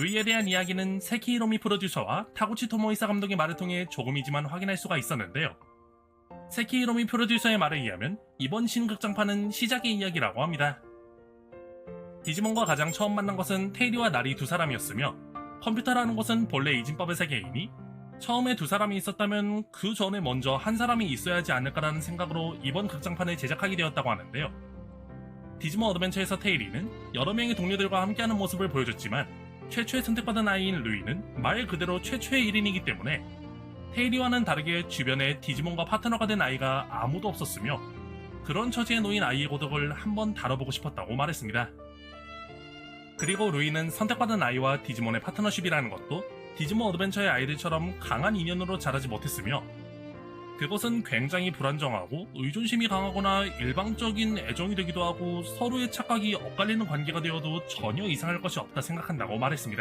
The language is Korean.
루이에 대한 이야기는 세키 히로미 프로듀서와 타구치 토모이사 감독의 말을 통해 조금이지만 확인할 수가 있었는데요. 세키 히로미 프로듀서의 말에 의하면 이번 신극장판은 시작의 이야기라고 합니다. 디지몬과 가장 처음 만난 것은 테이리와 나리 두 사람이었으며 컴퓨터라는 것은 본래 이진법의 세계이니 처음에 두 사람이 있었다면 그 전에 먼저 한 사람이 있어야 하지 않을까라는 생각으로 이번 극장판을 제작하게 되었다고 하는데요. 디지몬 어드벤처에서 테이리는 여러 명의 동료들과 함께하는 모습을 보여줬지만 최초의 선택받은 아이인 루이는 말 그대로 최초의 1인이기 때문에 테이리와는 다르게 주변에 디지몬과 파트너가 된 아이가 아무도 없었으며 그런 처지에 놓인 아이의 고독을 한번 다뤄보고 싶었다고 말했습니다. 그리고 루이는 선택받은 아이와 디지몬의 파트너십이라는 것도 디지몬 어드벤처의 아이들처럼 강한 인연으로 자라지 못했으며 그것은 굉장히 불안정하고 의존심이 강하거나 일방적인 애정이 되기도 하고 서로의 착각이 엇갈리는 관계가 되어도 전혀 이상할 것이 없다 생각한다고 말했습니다.